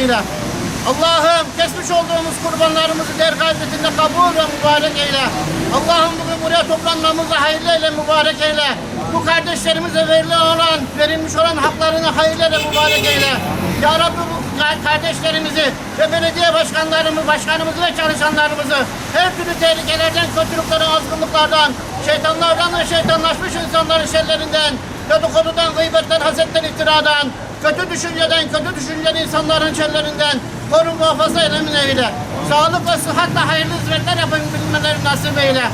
eyle. Allah'ım kesmiş olduğumuz kurbanlarımızı der gayretinde kabul ve mübarek eyle. Allah'ım bugün buraya toplanmamızı hayırlı eyle, mübarek eyle. Bu kardeşlerimize verilen olan, verilmiş olan haklarını hayırlı eyle, mübarek eyle. Ya Rabbi bu ka- kardeşlerimizi ve belediye başkanlarımızı, başkanımızı ve çalışanlarımızı her türlü tehlikelerden, kötülüklerden, azgınlıklardan, şeytanlardan ve şeytanlaşmış insanların şerlerinden, dedikodudan, gıybetten, hasetten, iftiradan, kötü düşünceden, kötü düşünceli insanların şerlerinden korun muhafaza eylemin eyle. Sağlık ve sıhhatle hayırlı hizmetler yapabilmelerini nasip eyle.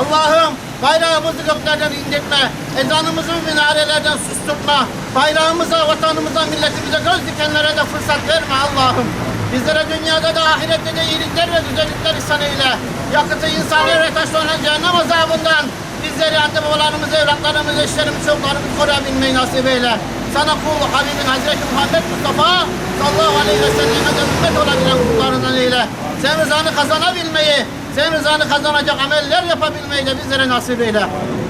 Allah'ım bayrağımızı göklerden indirme, ezanımızı minarelerden susturma, bayrağımıza, vatanımıza, milletimize göz dikenlere de fırsat verme Allah'ım. Bizlere dünyada da ahirette de iyilikler ve güzellikler ihsan eyle. Yakıtı insanlar ve taşlanan cehennem azabından bizleri, anne babalarımızı, evlatlarımızı, eşlerimizi, çocuklarımızı koruyabilmeyi nasip eyle. Sana kul Habibin Hazreti Muhammed Mustafa sallallahu aleyhi ve selleme ümmet olabilen kullarından eyle. Sen rızanı kazanabilmeyi, sen rızanı kazanacak ameller yapabilmeyi de bizlere nasip eyle.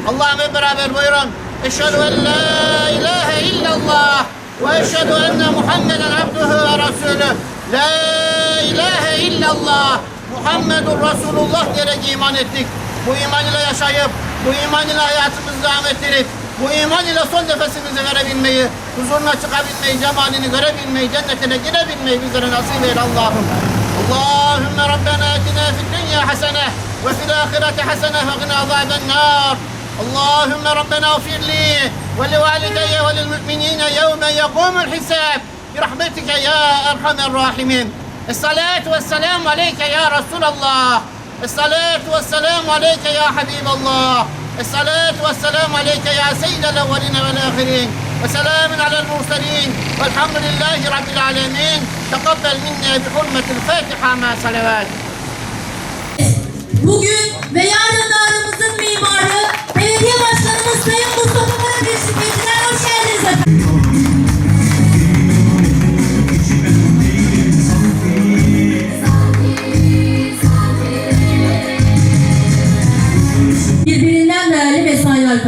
Allah'ım hep beraber buyurun. Eşhedü en la ilahe illallah ve eşhedü enne Muhammeden abduhu ve rasulü. La ilahe illallah Muhammedun Resulullah diyerek iman ettik. Bu iman ile yaşayıp, bu iman ile hayatımızı devam ettirip, bu iman ile son nefesimizi verebilmeyi, huzuruna çıkabilmeyi, cemalini görebilmeyi, cennetine girebilmeyi bizlere nasip eyle Allah'ım. اللهم ربنا اتنا في الدنيا حسنه وفي الاخره حسنه وقنا عذاب النار اللهم ربنا اغفر لي ولوالدي وللمؤمنين يوم يقوم الحساب برحمتك يا ارحم الراحمين الصلاه والسلام عليك يا رسول الله الصلاه والسلام عليك يا حبيب الله الصلاة والسلام عليك يا سيد الأولين والآخرين وسلام على المرسلين والحمد لله رب العالمين تقبل منا بحرمة الفاتحة مع صلوات Bugün ve yarınlarımızın mimarı belediye başkanımız Sayın Mustafa hoş geldiniz efendim.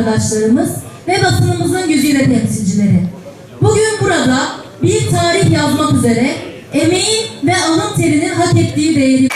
Arkadaşlarımız ve basınımızın güzide temsilcileri. Bugün burada bir tarih yazmak üzere emeğin ve alın terinin hak ettiği değeri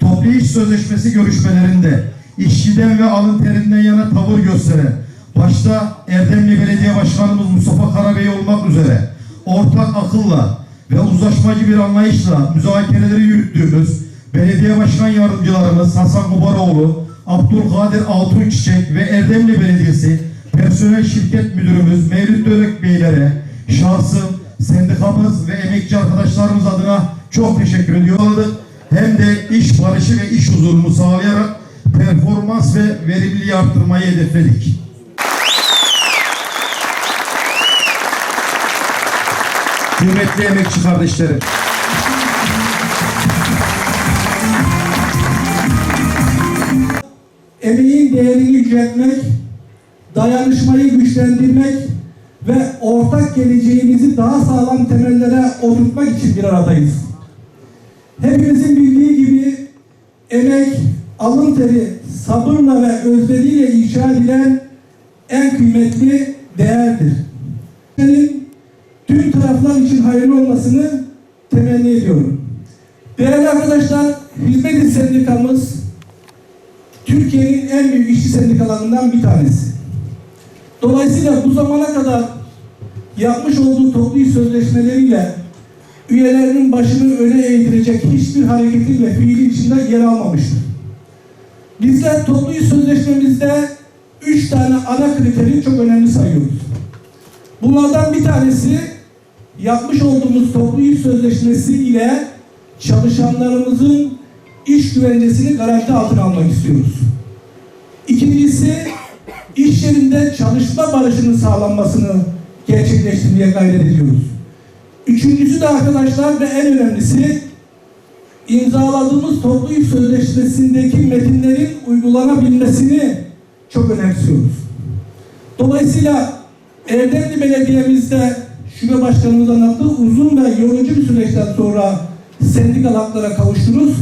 Toplu iş sözleşmesi görüşmelerinde işçiden ve alın terinden yana tavır gösteren, başta Erdemli Belediye Başkanımız Mustafa Karabey olmak üzere ortak akılla ve uzlaşmacı bir anlayışla müzakereleri yürüttüğümüz belediye başkan yardımcılarımız Hasan Kubaroğlu, Abdülkadir Altun Çiçek ve Erdemli Belediyesi personel şirket müdürümüz Mevlüt Dörek Beylere şahsım, sendikamız ve emekçi arkadaşlarımız adına çok teşekkür ediyoruz. Hem de iş barışı ve iş huzurunu sağlayarak performans ve verimliliği arttırmayı hedefledik. Kıymetli emekçi kardeşlerim. Emeğin değerini yüceltmek, dayanışmayı güçlendirmek ve ortak geleceğimizi daha sağlam temellere oturtmak için bir aradayız. Hepimizin bildiği gibi emek, alın teri, sabırla ve özveriyle inşa edilen en kıymetli değerdir. Senin tüm taraflar için hayırlı olmasını temenni ediyorum. Değerli arkadaşlar, Hizmet Sendikamız Türkiye'nin en büyük işçi sendikalarından bir tanesi. Dolayısıyla bu zamana kadar yapmış olduğu toplu iş sözleşmeleriyle üyelerinin başını öne eğdirecek hiçbir hareketin ve fiilin içinde yer almamıştır. Bizler toplu iş sözleşmemizde üç tane ana kriteri çok önemli sayıyoruz. Bunlardan bir tanesi yapmış olduğumuz toplu iş sözleşmesi ile çalışanlarımızın iş güvencesini garanti altına almak istiyoruz. İkincisi iş yerinde çalışma barışının sağlanmasını gerçekleştirmeye gayret ediyoruz. Üçüncüsü de arkadaşlar ve en önemlisi imzaladığımız toplu iş sözleşmesindeki metinlerin uygulanabilmesini çok önemsiyoruz. Dolayısıyla Erdemli Belediye'mizde şube başkanımız anlattı uzun ve yorucu bir süreçten sonra sendikal haklara kavuştunuz.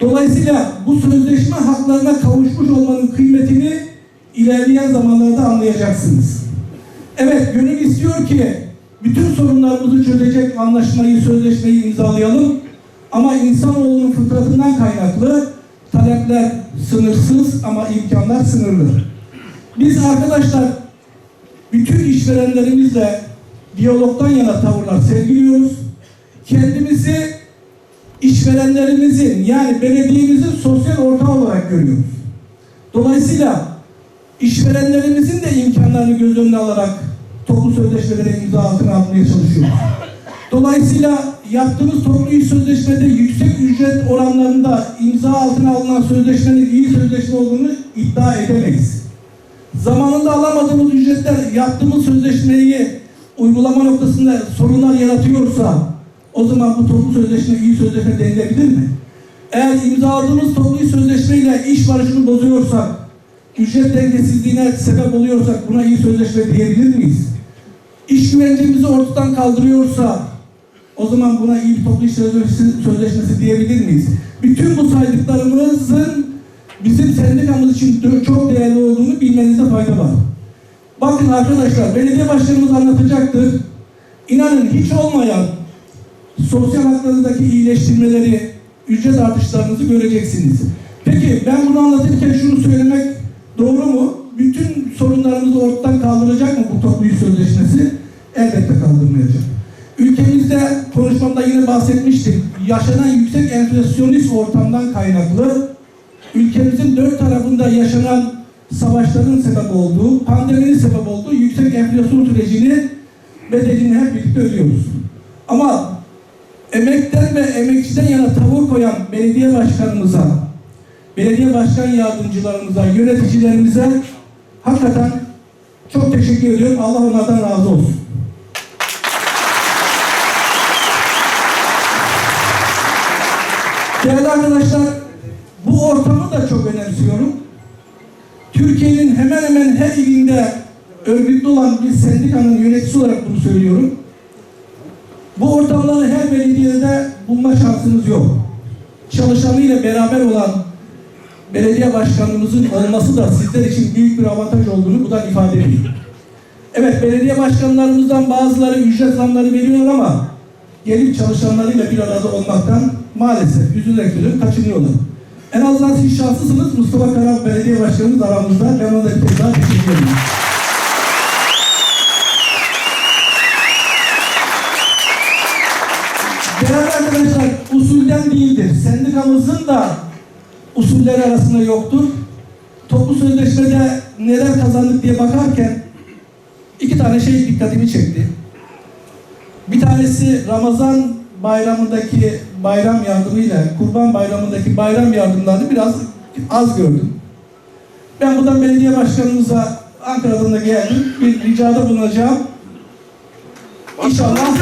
Dolayısıyla bu sözleşme haklarına kavuşmuş olmanın kıymetini ilerleyen zamanlarda anlayacaksınız. Evet, gönül istiyor ki bütün sorunlarımızı çözecek anlaşmayı, sözleşmeyi imzalayalım. Ama insanoğlunun fıtratından kaynaklı talepler sınırsız ama imkanlar sınırlı. Biz arkadaşlar bütün işverenlerimizle diyalogdan yana tavırlar sergiliyoruz. Kendimizi işverenlerimizin yani belediyemizin sosyal ortağı olarak görüyoruz. Dolayısıyla işverenlerimizin de imkanlarını göz önüne alarak toplu sözleşmelere imza altına atmaya çalışıyoruz. Dolayısıyla yaptığımız toplu iş sözleşmede yüksek ücret oranlarında imza altına alınan sözleşmenin iyi sözleşme olduğunu iddia edemeyiz. Zamanında alamadığımız ücretler yaptığımız sözleşmeyi uygulama noktasında sorunlar yaratıyorsa o zaman bu toplu sözleşme iyi sözleşme denilebilir mi? Eğer imzaladığımız toplu sözleşmeyle iş barışını bozuyorsak, ücret dengesizliğine sebep oluyorsak buna iyi sözleşme diyebilir miyiz? İş güvencemizi ortadan kaldırıyorsa o zaman buna iyi toplu iş sözleşmesi, sözleşmesi diyebilir miyiz? Bütün bu saydıklarımızın bizim sendikamız için çok değerli olduğunu bilmenizde fayda var. Bakın arkadaşlar, belediye başkanımız anlatacaktır. İnanın hiç olmayan sosyal haklarınızdaki iyileştirmeleri, ücret artışlarınızı göreceksiniz. Peki ben bunu anlatırken şunu söylemek doğru mu? Bütün sorunlarımızı ortadan kaldıracak mı bu toplu iş sözleşmesi? Elbette kaldırmayacak. Ülkemizde konuşmamda yine bahsetmiştim. Yaşanan yüksek enflasyonist ortamdan kaynaklı ülkemizin dört tarafında yaşanan savaşların sebep olduğu, pandeminin sebep olduğu yüksek enflasyon sürecini bedelini hep birlikte ödüyoruz. Ama emekten ve emekçiden yana tavır koyan belediye başkanımıza, belediye başkan yardımcılarımıza, yöneticilerimize hakikaten çok teşekkür ediyorum. Allah onlardan razı olsun. Değerli arkadaşlar, bu ortamı da çok önemsiyorum. Türkiye'nin hemen hemen her ilinde örgütlü olan bir sendikanın yöneticisi olarak bunu söylüyorum. Bu ortamları her belediyede bulma şansınız yok. Çalışanıyla beraber olan belediye başkanımızın olması da sizler için büyük bir avantaj olduğunu buradan ifade edeyim. Evet belediye başkanlarımızdan bazıları ücret zamları veriyor ama gelip çalışanlarıyla bir arada olmaktan maalesef üzülerek söylüyorum kaçınıyorlar. En azından siz şanslısınız. Mustafa Karal Belediye Başkanımız aramızda. Ben ona kez daha teşekkür ederim. Değerli arkadaşlar, usulden değildir. Sendikamızın da usulleri arasında yoktur. Toplu sözleşmede neler kazandık diye bakarken iki tane şey dikkatimi çekti. Bir tanesi Ramazan bayramındaki bayram yardımıyla Kurban bayramındaki bayram yardımlarını biraz az gördüm. Ben buradan belediye başkanımıza Ankara'dan da geldim. Bir ricada bulunacağım. İnşallah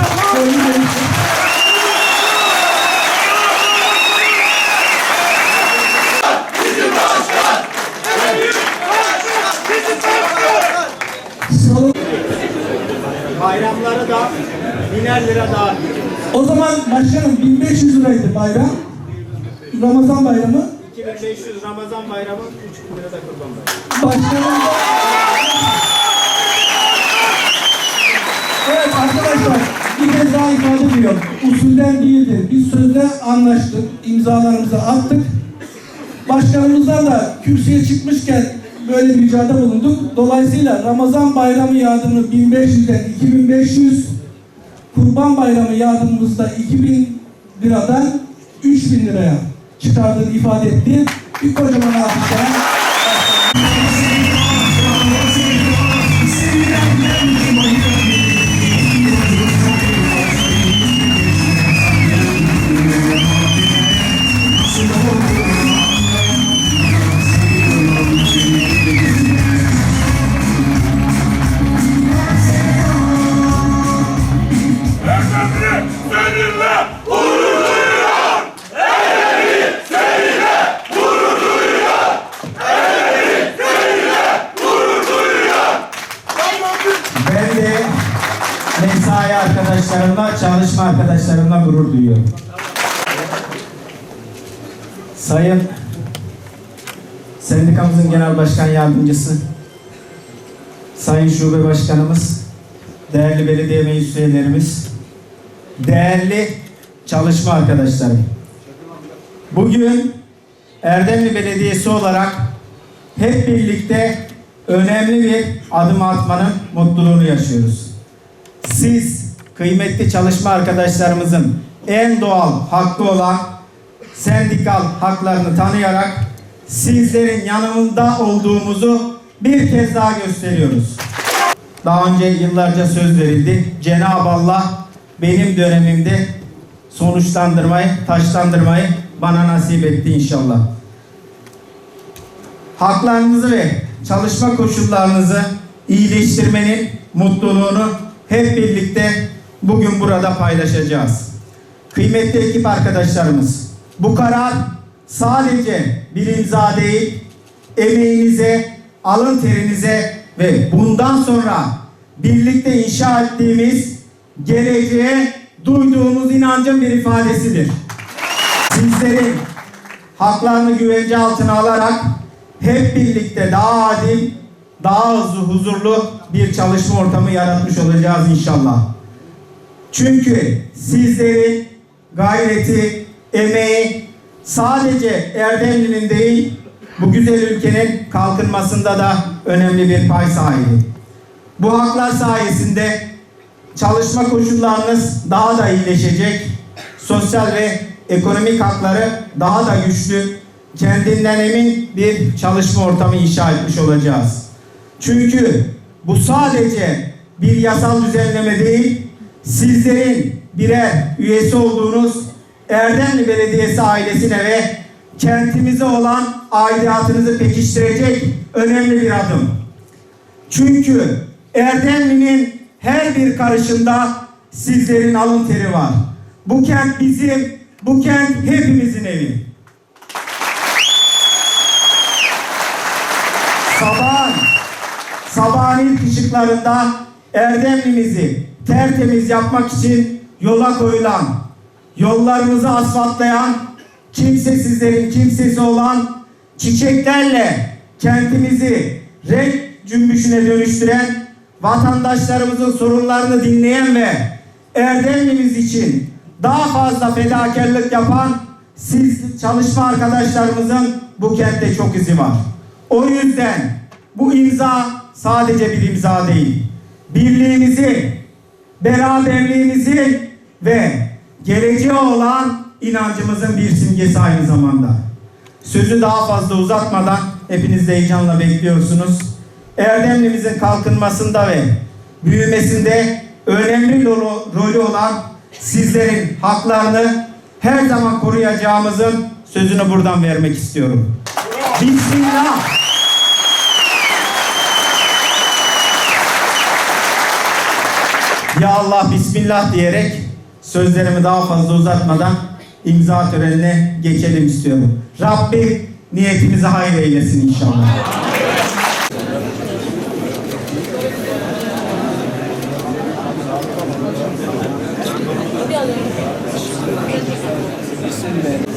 biner lira dahil. O zaman başkanım 1500 liraydı bayram. Ramazan bayramı. 2500 Ramazan bayramı, 3000 lira da kurban bayramı. Başkanım. Evet arkadaşlar bir kez daha ifade ediyorum. Usulden değildir. Biz sözde anlaştık. imzalarımızı attık. Başkanımızdan da kürsüye çıkmışken böyle bir ricada bulunduk. Dolayısıyla Ramazan bayramı yardımı 1500'den 2500 Kurban Bayramı yardımımızı da 2000 liradan 3000 liraya çıkardığını ifade etti. Bir kocaman alkışlar. Arkadaşlarımla, çalışma arkadaşlarımla gurur duyuyorum. Sayın Sendikamızın Genel Başkan Yardımcısı, Sayın Şube Başkanımız, değerli belediye meclis üyelerimiz, değerli çalışma arkadaşlarım. Bugün Erdemli Belediyesi olarak hep birlikte önemli bir adım atmanın mutluluğunu yaşıyoruz. Siz kıymetli çalışma arkadaşlarımızın en doğal hakkı olan sendikal haklarını tanıyarak sizlerin yanında olduğumuzu bir kez daha gösteriyoruz. Daha önce yıllarca söz verildi. Cenab-ı Allah benim dönemimde sonuçlandırmayı, taşlandırmayı bana nasip etti inşallah. Haklarınızı ve çalışma koşullarınızı iyileştirmenin mutluluğunu hep birlikte bugün burada paylaşacağız. Kıymetli ekip arkadaşlarımız, bu karar sadece bir imza değil, emeğinize, alın terinize ve bundan sonra birlikte inşa ettiğimiz geleceğe duyduğumuz inancın bir ifadesidir. Sizlerin haklarını güvence altına alarak hep birlikte daha adil, daha hızlı, huzurlu bir çalışma ortamı yaratmış olacağız inşallah. Çünkü sizlerin gayreti, emeği sadece Erdemli'nin değil, bu güzel ülkenin kalkınmasında da önemli bir pay sahibi. Bu haklar sayesinde çalışma koşullarınız daha da iyileşecek, sosyal ve ekonomik hakları daha da güçlü, kendinden emin bir çalışma ortamı inşa etmiş olacağız. Çünkü bu sadece bir yasal düzenleme değil, sizlerin birer üyesi olduğunuz Erdemli Belediyesi ailesine ve kentimize olan aidiyatınızı pekiştirecek önemli bir adım. Çünkü Erdemli'nin her bir karışında sizlerin alın teri var. Bu kent bizim, bu kent hepimizin evi. Sabahın, sabahın ışıklarında Erdemli'mizi tertemiz yapmak için yola koyulan, yollarımızı asfaltlayan, kimsesizlerin kimsesi olan çiçeklerle kentimizi renk cümbüşüne dönüştüren, vatandaşlarımızın sorunlarını dinleyen ve Erdemli'miz için daha fazla fedakarlık yapan siz çalışma arkadaşlarımızın bu kentte çok izi var. O yüzden bu imza sadece bir imza değil. Birliğimizi, beraberliğimizi ve geleceğe olan inancımızın bir simgesi aynı zamanda. Sözü daha fazla uzatmadan hepiniz de heyecanla bekliyorsunuz. Erdemli'mizin kalkınmasında ve büyümesinde önemli rol- rolü olan sizlerin haklarını her zaman koruyacağımızın sözünü buradan vermek istiyorum. Bismillah. Ya Allah Bismillah diyerek sözlerimi daha fazla uzatmadan imza törenine geçelim istiyorum. Rabbim niyetimizi hayır eylesin inşallah. Fotoğraf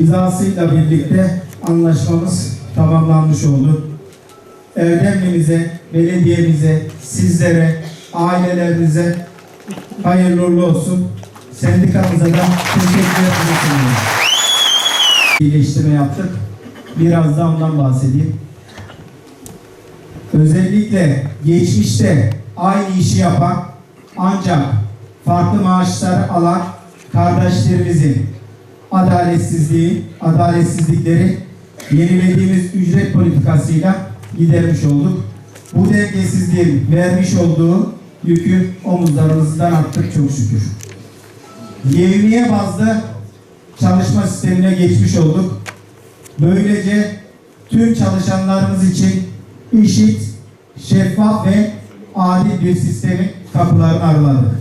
İmzasıyla birlikte anlaşmamız tamamlanmış oldu. Erdemli'mize, belediyemize, sizlere, ailelerinize hayırlı olsun. Sendikamıza da teşekkür ederim. iyileştirme yaptık. Biraz da ondan bahsedeyim. Özellikle geçmişte aynı işi yapan ancak farklı maaşlar alan kardeşlerimizin adaletsizliği, adaletsizlikleri yenilediğimiz ücret politikasıyla gidermiş olduk. Bu dengesizliğin vermiş olduğu yükü omuzlarımızdan attık çok şükür. Yevmiye bazlı çalışma sistemine geçmiş olduk. Böylece tüm çalışanlarımız için eşit, şeffaf ve adil bir sistemin kapılarını araladık.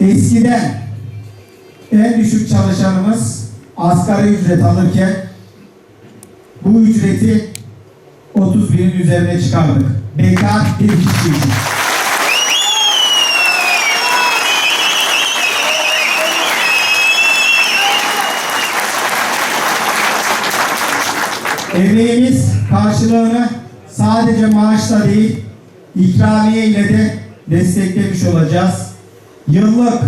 Eskiden en düşük çalışanımız asgari ücret alırken bu ücreti 30 binin üzerine çıkardık. Bekar bir kişi. Emeğimiz karşılığını sadece maaşla değil, ikramiye ile de desteklemiş olacağız. Yıllık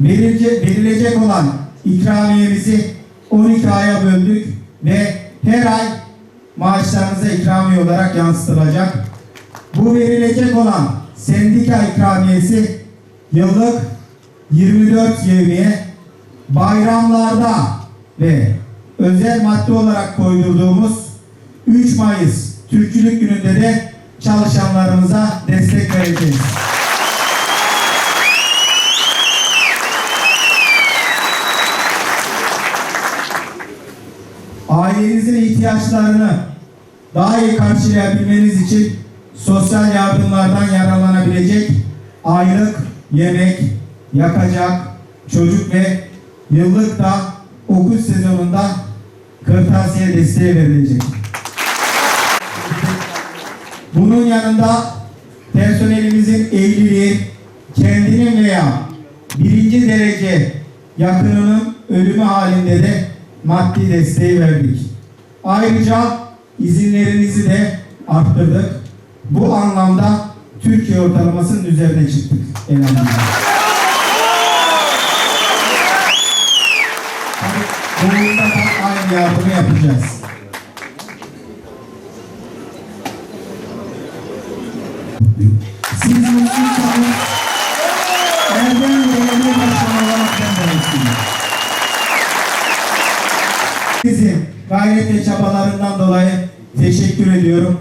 verilecek, verilecek olan ikramiyemizi 12 aya böldük ve her ay maaşlarınıza ikramiye olarak yansıtılacak. Bu verilecek olan sendika ikramiyesi yıllık 24 yevmiye bayramlarda ve özel madde olarak koydurduğumuz 3 Mayıs Türkçülük Günü'nde de çalışanlarımıza destek vereceğiz. Ailenizin ihtiyaçlarını daha iyi karşılayabilmeniz için sosyal yardımlardan yararlanabilecek aylık, yemek, yakacak, çocuk ve yıllık da okul sezonunda kırtasiye desteği verilecek. Bunun yanında personelimizin evliliği, kendinin veya birinci derece yakınının ölümü halinde de maddi desteği verdik. Ayrıca izinlerinizi de arttırdık. Bu anlamda Türkiye ortalamasının üzerine çıktık. Elhamdülillah. Doğumda da aynı yardımı yapacağız. Siz mutluysanız Erdem Belediye Başkanı olarak ben de mutluyum. Sizin gayret ve çabalarından dolayı teşekkür ediyorum.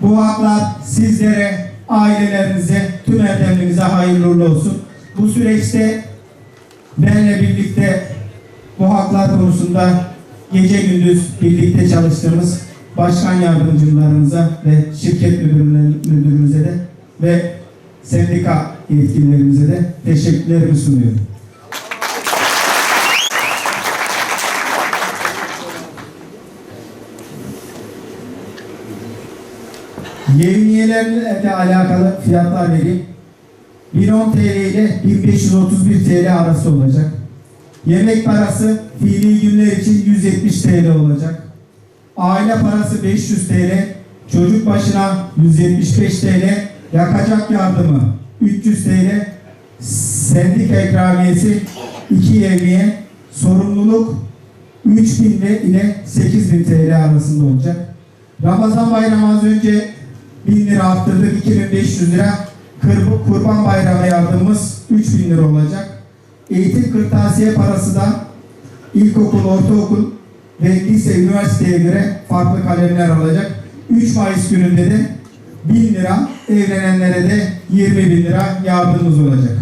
Bu haklar sizlere, ailelerinize, tüm erdemlinize hayırlı olsun. Bu süreçte benle birlikte bu haklar konusunda gece gündüz birlikte çalıştığımız başkan yardımcılarımıza ve şirket müdürümüze de ve sendika yetkililerimize de teşekkürlerimi sunuyorum. Yevmiyelerle alakalı fiyatlar vereyim. 1010 TL ile 1531 TL arası olacak. Yemek parası fiili günler için 170 TL olacak. Aile parası 500 TL, çocuk başına 175 TL, yakacak yardımı 300 TL, sendika ikramiyesi 2 yevmiye, sorumluluk 3000 ve ile 8000 TL arasında olacak. Ramazan bayramı az önce 1000 lira arttırdık 2500 lira. Kır- Kurban bayramı yardımımız 3000 lira olacak. Eğitim kırtasiye parası da ilkokul, ortaokul ve lise, üniversiteye göre farklı kalemler alacak. 3 Mayıs gününde de 1000 lira, evlenenlere de 20 bin lira yardımımız olacak.